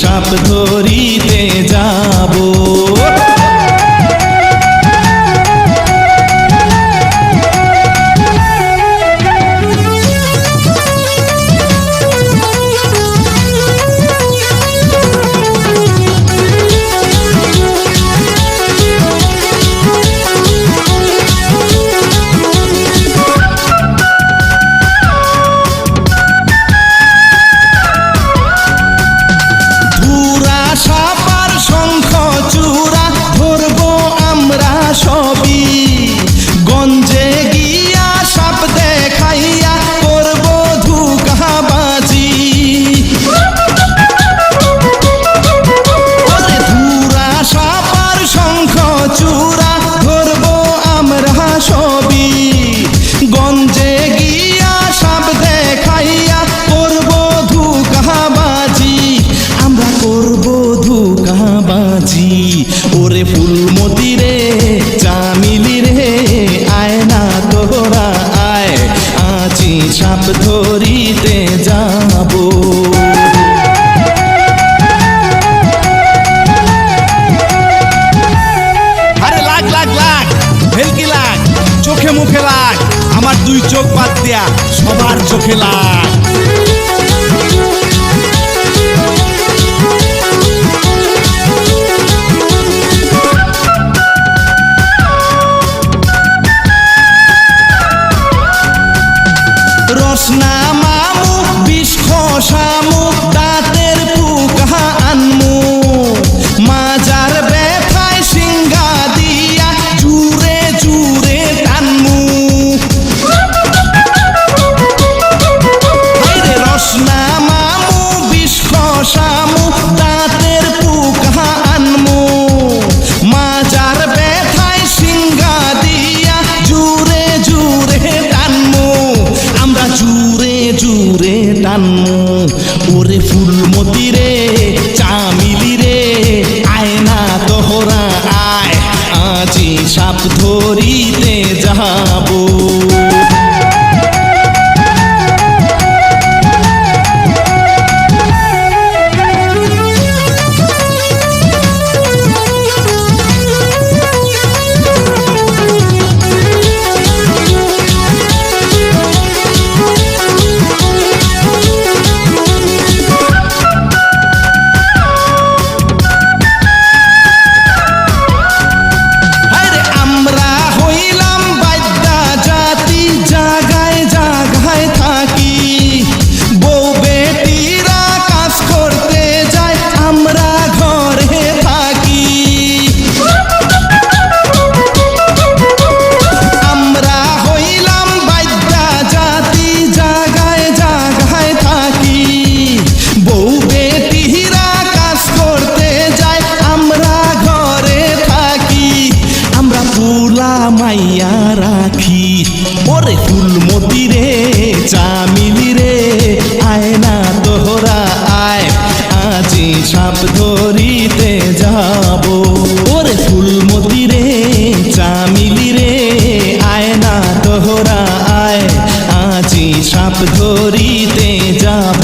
সাপ ধরিতে যাব। সাপ যাব। চোখে মুখে লাগ আমার দুই চোখ বাদ দেয়া সবার চোখে লাগ। টানমু ওরে ফুলমতি রে চামিলি রে আয় না তোহরা আয়। আজি সাপ ধরিতে যাব। ওরে ফুলমতি রে চামিলি রে, আয় না তোহরা আয়। আজি সাপ ধরিতে যাব। ওরে ফুলমতি রে চামিলি রে, আয় না তোহরা আয়। আজি সাপ ধরিতে যাব।